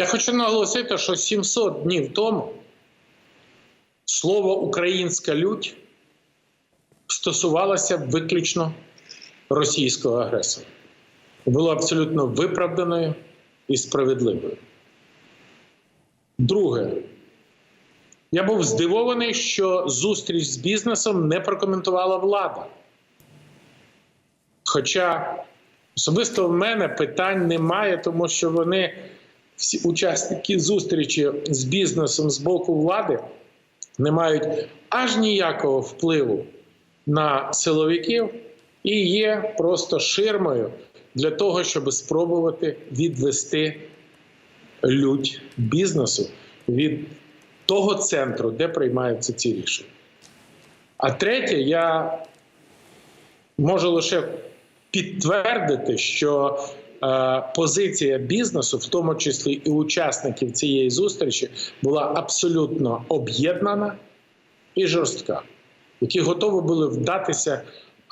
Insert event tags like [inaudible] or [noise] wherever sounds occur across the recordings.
Я хочу наголосити, що 700 днів тому слово українська лють стосувалося виключно російського агресора. Було абсолютно виправданою і справедливою. Друге, я був здивований, що зустріч з бізнесом не прокоментувала влада. Хоча особисто в мене питань немає, тому що вони, всі учасники зустрічі з бізнесом з боку влади, не мають аж ніякого впливу на силовиків і є просто ширмою для того, щоб спробувати відвести лють бізнесу від того центру, де приймаються ці рішення. А третє, я можу лише підтвердити, що позиція бізнесу, в тому числі і учасників цієї зустрічі, була абсолютно об'єднана і жорстка, які готові були вдатися.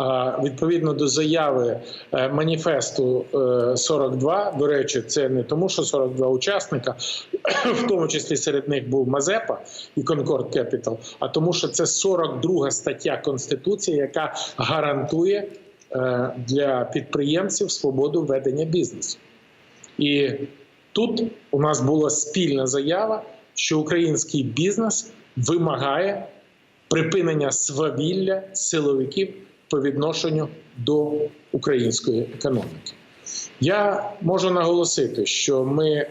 е, Відповідно до заяви е, маніфесту е, 42, до речі, це не тому, що 42 учасника, [clears throat] в тому числі серед них був Мазепа і Concord Capital, а тому, що це 42 стаття Конституції, яка гарантує е, для підприємців свободу ведення бізнесу. І тут у нас була спільна заява, що український бізнес вимагає припинення свавілля силовиків по відношенню до української економіки. Я можу наголосити, що ми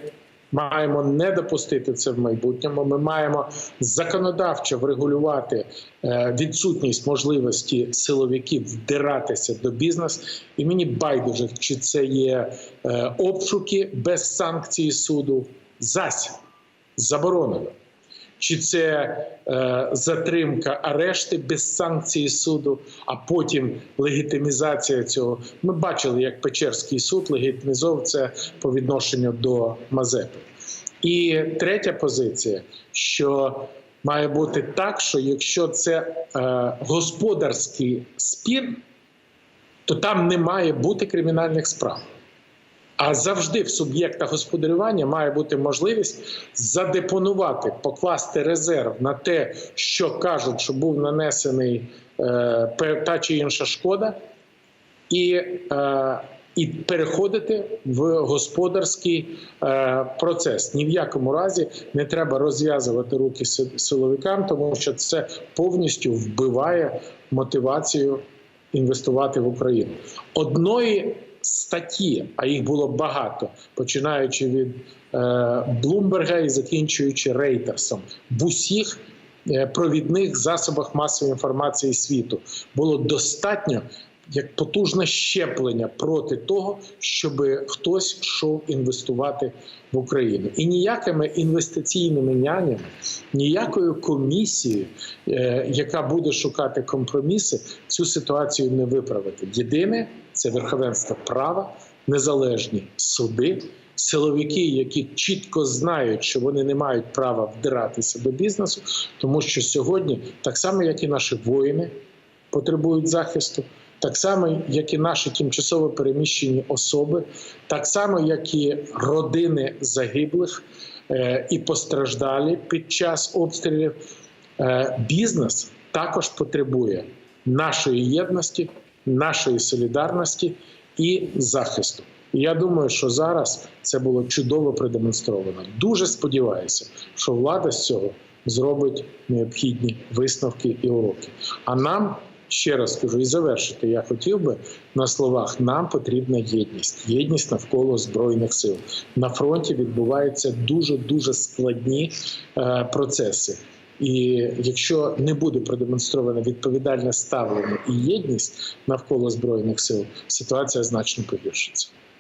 маємо не допустити це в майбутньому. Ми маємо законодавчо врегулювати е, відсутність можливості силовиків вдиратися до бізнесу. І мені байдуже, чи це є е, обшуки без санкції суду, зась заборонено. Чи це е, затримка, арешти без санкції суду, а потім легітимізація цього. Ми бачили, як Печерський суд легітимізував це по відношенню до Мазепи. І третя позиція, що має бути так, що якщо це е, господарський спір, то там не має бути кримінальних справ. А завжди в суб'єктах господарювання має бути можливість задепонувати, покласти резерв на те, що кажуть, що був нанесений е, та чи інша шкода, і, е, і переходити в господарський е, процес. Ні в якому разі не треба розв'язувати руки силовикам, тому що це повністю вбиває мотивацію інвестувати в Україну. Одної статті, а їх було багато, починаючи від Блумберга і закінчуючи Рейтерсом, в усіх е, провідних засобах масової інформації світу було достатньо як потужне щеплення проти того, щоб хтось йшов інвестувати в Україну. І ніякими інвестиційними нянями, ніякою комісією, е, яка буде шукати компроміси, цю ситуацію не виправити. Єдине це верховенство права, незалежні суди. Силовики, які чітко знають, що вони не мають права вдиратися до бізнесу, тому що сьогодні, так само як і наші воїни, потребують захисту, так само, як і наші тимчасово переміщені особи, так само, як і родини загиблих е, і постраждалі під час обстрілів. Е, бізнес також потребує нашої єдності, нашої солідарності і захисту. І я думаю, що зараз це було чудово продемонстровано. Дуже сподіваюся, що влада з цього зробить необхідні висновки і уроки. А нам ще раз кажу і завершити, я хотів би на словах: нам потрібна єдність, єдність навколо збройних сил. На фронті відбуваються дуже дуже складні е, процеси. І якщо не буде продемонстровано відповідальне ставлення і єдність навколо збройних сил, ситуація значно погіршиться.